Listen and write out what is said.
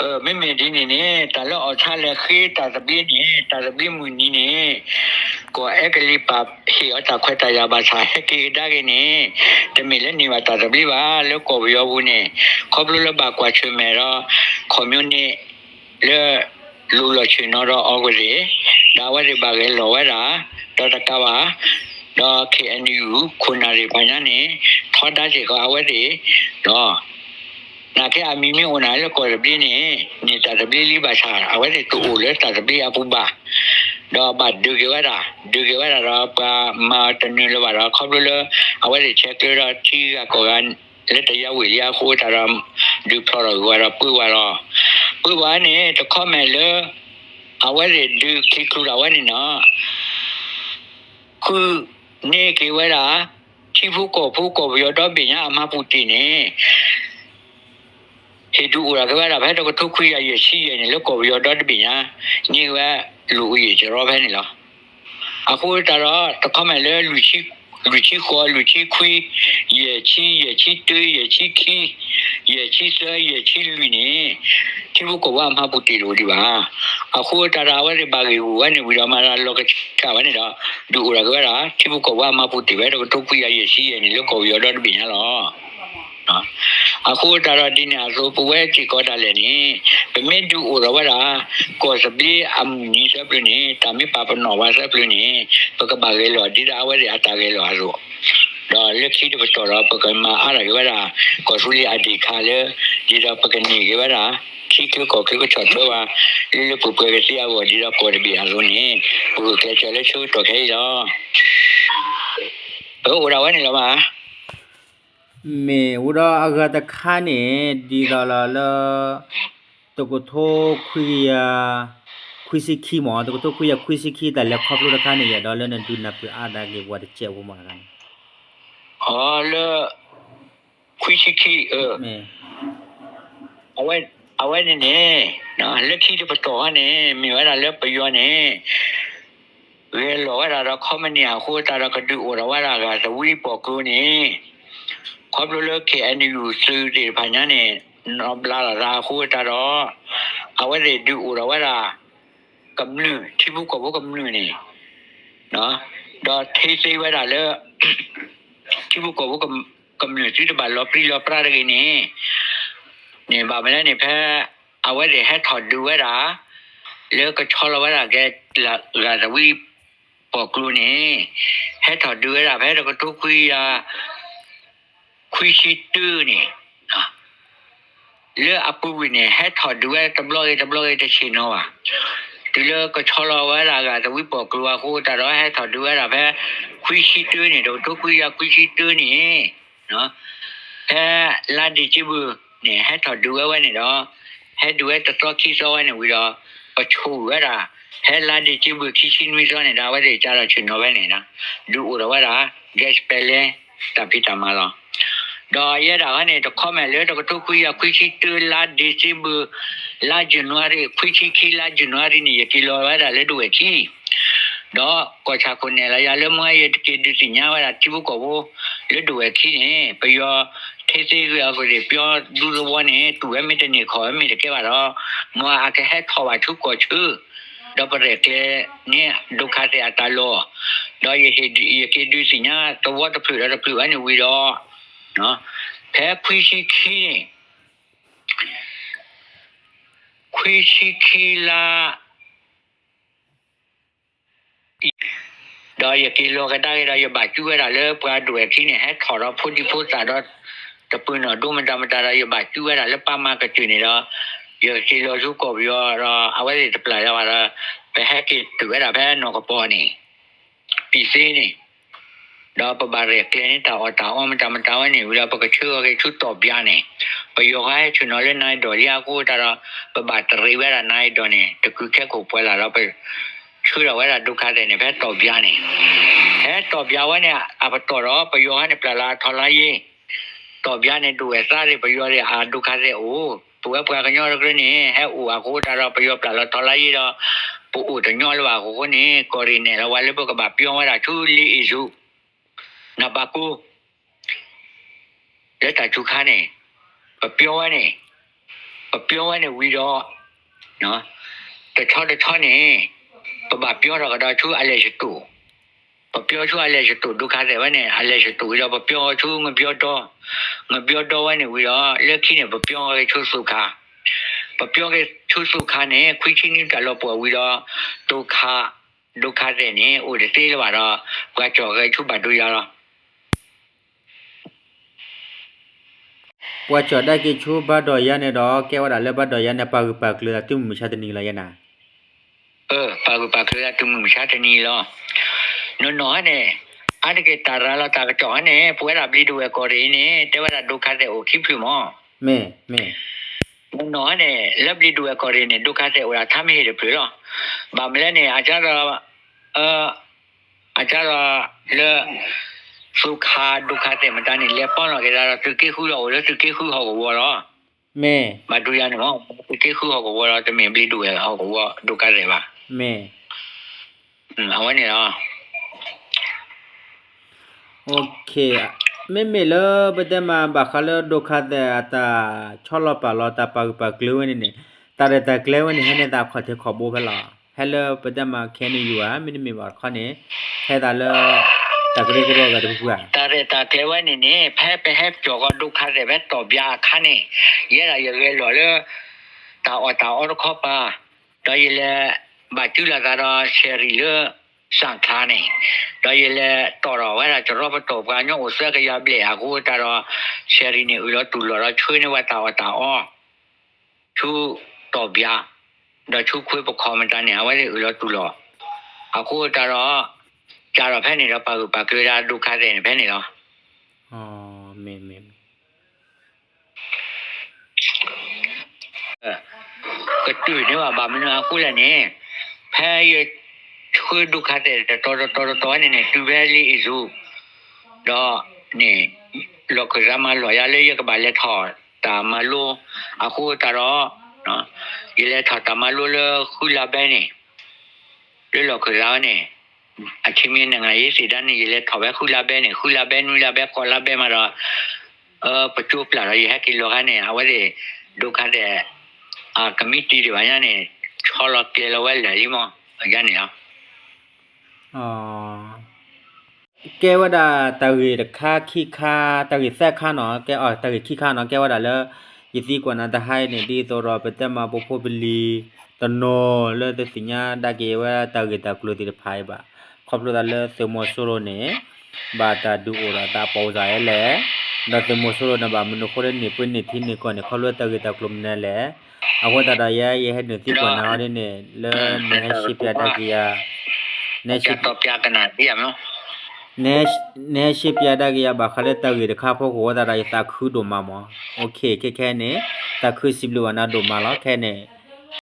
mimi dini ni talo ochala khi tazabi ni tazabi muni ni ko ekali pap hi ota khota ya ba sa ki da ge ni te mile ni wa tazabi ba lo ko yo bu ni khoblu lo ba kwa chu me ro community le lu lo chu no ro o ge da wa ri ba ge lo wa ra to ta ka ba တော့ KNU ခုနရီပိုင်းနဲ့ထောတာချေကအဝဲတွေတော့ နာကေအမီမီဝနာလကိုရဘီနေနေတာတဘီလီဘာချာအဝရီတူလေတာတဘီအပူဘာတော့ဘာဒူကေဝရာဒူကေဝရာတော့ပါမာတနလဝရခေါပလအဝရီချက်ရတီကကိုကန်လက်တရဝေလျာခိုးတာရမ်ဒူဖလောရဝရပူဝရပူဝါနေတခေါမဲလေအဝရီဒူခိကူရဝနေနော်ခုနေကေဝရာချိဖူကိုဖူကိုပြောတော့ပညာအမပူ တီနေဟေတူရာကဘာဘဲတော့ထုတ်ခွေရရရှိရနေလောကောရောတော့တပညာညီဝလူဦးရေကျော်ပဲနေလားအခုတရတခမလဲလူချိလူချိခေါ်လူချိခွေရချိရချိတွေးရချိခီရချိစရချိလူနေဒီဘကဝမပူတီလို့ဒီပါအခုတရဝရပါကေဝနေဝီရမလာလောကကဝနေတော့ဒူရာကဘာဒီဘကဝမပူတီပဲတော့ထုတ်ခွေရရရှိရနေလောကောရောတော့တပညာလားနော် အခုတရဒီနာဆိုပဝဲချီကောတာလည်းနိပမေဒူဩရဝရာကောစပလီအမ်နီစပလီနိတမီပပနောဝါစပလီနိပကဘာဂေလောဒီရာဝရီအတာဂေလောအရောတော့လက်ခိတပတော်ရပကမအားရဝရာကောဆူလီအဒီခါလေဒီရာပကနီဝရာခိကကိုခိကချတ်တော့လေလေပပရစီအဝဒီရာပေါ်ဘီအလုံးနိပုကဲချလေချူတော့ခေရောဟိုရဝနေလောပါ မေဝရအဂတခါနေဒီကလာလတကထိုခွေယခွေစိခိမောတကထိုခွေယခွေစိခိတလက်ခပ်လို့ခါနေရတော့လည်းဒုနာပြအာဒါကေဝတ်ချေဝမကန်အာလခွေစိခိအအဝဲအဝဲနေနေနော်လက်ခိတပတော်နေမြေဝရလက်ပယောနေဝဲလောရရခမနီအခုတရကဒူရဝရကသဝီပေါကူနေ ခေါပလိုလကေအန်ယူစုဒီဘာညာနေနော်ဘလာရာခုတာတော့အဝဲတွေဒူဝရဝရကမ္လူတိဘူးကဘကမ္လူနေနော်တော့ထေးသေးဝဲတာလေတိဘူးကဘကကမ္လူတိတဘာလောပရီလောပရာရကိနေနေပါမလဲနေဖက်အဝဲတွေဟက်ထော်ဒူဝဲတာလေကချောလဝဲတာကဲလာလာ တဝီပေါ်ကလူနေဟက်ထော်ဒူဝဲတာဘဲတော့ကတုခွေးရခွေးရှိတူနေဟာလေအပူဝနေဟက်ထော်ဒူဝဲတဘလော့တဘလော့တချီနောပါဒီလေကချောလဝဲတာကတဝီပေါ်ကလူကဟိုတတော့ဟက်ထော်ဒူဝဲတာဘဲခွေးရှိတူနေတော့တုခွေးရခွေးရှိတူနေနော်အဲလာဒီချီဘူးနေဟက်တော့ဒူဝဲဝဲနေတော့ဟက်ဒူဝဲတတော်ခီစောဝဲနေပြီးတော့အချိုးဝဲတာဟဲလာဒီချီဘူးခီချင်းဝီစောနေတာဝဲတွေကြတော့ချင်တော့ဝဲနေတာဒူဥရဝဲတာ gas ပယ်လဲတပိတမလာ တော့ရတာကနေတော့ comment လေတော့တူခွေးရခွေးချီတူလာဒီချီဘူးလာဇန်နဝါရီခွေးချီခီလာဇန်နဝါရီနေကီလိုဝဲတာလေတို့ဝဲချီတော့ကိုချာကိုနေလာရလမရဲ့တကယ်ဒီညာဝဲတာချီဘူးကိုလေတို့ဝဲချီနေပြီးတော့သေးသေးရကိုပြောဒူရဝနဲ့သူဝဲမတနေခေါ်မိတကယ်ပါတော့မအကဟက်ခေါ်ပါချုကိုချုတော့ပရကေနေဒုက္ခတဲ့အတလောတော့ရဟိဒီရကေဒူစညာတော့တပြရတပြအနေဝီတော့ နော်ဖဲခွေရှိခီခွေရှိခီလာတော့ရကေလောကတာရရပါကျူရလေပွားတွေခင်းနေဟက်ခေါ်တော့ဖုန်ဒီဖုတာတော့တပွင့်တော့ဒုမတမတရရပါကျူရတာလက်ပါမကကျွနေတော့ရစီလိုစုကိုပြီးတော့အဝဲတပလာရပါတော့ဘယ်ဟက်ကတူရတာဘယ်နော်ကပေါ်နေပီစီနေ တော့ပပါရကလင်းတော့တောင်းမတမတောင်းနေပြီးတော့ပကချူကချူတော့ပြနေပယောကရဲ့ချွနော်လေးနိုင်တော့ရကိုတရပပါတရိဝဲတာနိုင်တော့နေတကူခက်ကိုပွဲလာတော့ပဲချူတော့ဝဲတာဒုက္ခတဲ့နေပဲတော့ပြနေအဲတော့ပြဝဲနေအပတော်တော့ပယောကနေပလာလာထော်လာရေးတော့ဗျာနေတူရဲ့စားရပယောရအာဒုက္ခရဲ့အိုးပူဝပွားကညောရကနေဟဲ့အိုအခုတာတော့ပယောပလာတော့လာရတော့ပူအိုတညောလပါကိုကိုနေကိုရီနေလဝါလေပကဘာပြောရတာချူလီအီစု နဘကူလက်တာချူခါနေပြောရနေပပြောရနေဝီတော့နော်တချောတချောနေပပပြောတော့ကတော့သူအလဲရှိတူပပြောသူအလဲရှိတူဒုက္ခတဲ့ဝနဲ့အလဲရှိတူတော့ပပြောသူငပြောတော့ငပြောတော့ဝနေဝီတော့လက်ခိနေပပြောရသူစုခါပပြောကသူစုခါနေခွိချင်းတလောပေါ်ဝီတော့ဒုက္ခဒုက္ခတဲ့နေဦးတဲ့တေးလာတော့ကွာကြော်ကသူပါတူရတော့ ပွားချော်ဒါကေချိုဘတ်တော်ရနေတော့ကဲဝဒါလည်းဘတ်တော်ရနေပါကူပါကလတုမချတနီလာရနာ เออปากปากคือตุมชาตนีลอนนอเนี่ยอันเกตาราลาตากจอเนี่ยป่วยรับลีดูเอโกรีเนี่ยแต่ว่าดุคาเตโอคิพิมอ မဲမဲ นนอเนี่ยรับลีดูเอโกรีเนี่ยดุคาเตโอราทำให้เดพลอบามเลเนี่ยอาจารย์เอ่ออาจารย์เล สุขาดุคาเตมันตานี่เลป้อนเราเกดาตุกิคูโอเลตุกิคูฮอกวอรอ မဲ มาดูยาเนาะตุกิคูฮอกวอรอตะมีบลีดูเอฮอกวอดุคาเตบา မဲ อืมเอาไว้เนี่ยเนาะ โอเคမဲမဲလဘဒမဘာခလဒိုခတဲ့အတာချောလပါလတာပါပါကလဝနေနေတာရတာကလဝနေဟနေတာခတ်ခဘောဖလာဟဲလဘဒမခဲနေယူအာမိနမီဘာခနေဟဲတာလ တာကလေးကတော့ကတခုကတာရတာကလေးဝနေနေဖဲဖဲကြောကဒုက္ခတွေပဲတော့ပြခါနေရရရရလော်လေတာအတာအခေါ်ပါတော်ရလေဘာကျူလာကတော့ရှယ်ရီလောစံခါနေတော်ရလေတော်တော်ဝဲတာကျွန်တော်တော့ဘာညောဆက်ကရပြေအခုတာတော့ရှယ်ရီနေဦးတော့တူလော်တော့ချွေးနေဝတာဝတာအော်သူတော့ပြတော့ချူခွေးပခေါ်မတန်းနေအဝဲလေဦးတော့တူလော်အခုတာတော့ เสกยาเบลอากูตารอเชรีนี่อุลตุลอช่วยในว่าตาออตาออชูตอบยาดอชูคุยปกคอมันตาเนี่ยว่าได้อุลตุลออากูตารอจารอแพ้นี่เราปากุปาคือดาดุคาเรนี่แพ้นี่เนาะ อ๋อမဲမဲ ก็ตื่นเนี่ยว่าบามันกูแหละเนี่ ยแพ้ยช่วยดูคาแต่ตัวตัวตัวตัวเนี่ยเนี่ยตูเวลีอิซูดอเนี่ยลอกรามาลอยาเลยก็บาเลทอตามาโลอะคูตารอเนาะยเลทอตามาโลเลคุลาเบเนี่ยเลลอกราเนี่ยအချင်းမင်းငါရေးစီတန်းနေလေခဝဲခုလာဘဲနေခုလာဘဲနူလာဘဲခေါ်လာဘဲမှာတော့အပချိုးပလာရဟကီလောကနေအဝဲဒုက္ခတဲ့ a committee de bayane chola que lo vel de limo ya ni อ๋อแกว่าดาตะเรตะคาขี้คาตะเรแซกคาเนาะแกอ๋อตะเรขี้คาเนาะแกว่าดาเลยิซีกว่านาตะให้เนี่ยดีตัวรอไปแต่มาบ่พบลีตะโนเลตะสิญาดาเกว่าตะเรตะกลุติไผบาขอบลดาเลเซโมโซโรเนี่ยบ าตาดูโอราตาปอซาเอแลดาเซโมโซโรนะบามนุโคเรนี่ปุ่นนี่ที่นี่ก่อนเนี่ยเขาลตะเรตะกลุมเนี่ยแหละအဝတဒါရရဲ့ဟဲ့နေတိကနာရနေလဲနေရှိပြတကီယာနေရှိ ya to pya kana dia mo နေနေရှိပြတကီယာဘာခလက်တကီတခါဖို့ကိုဝဒရာယတာခုဒိုမာမောโอเคခဲခဲနေတခုစီဘလဝနာဒိုမာလောခဲနေ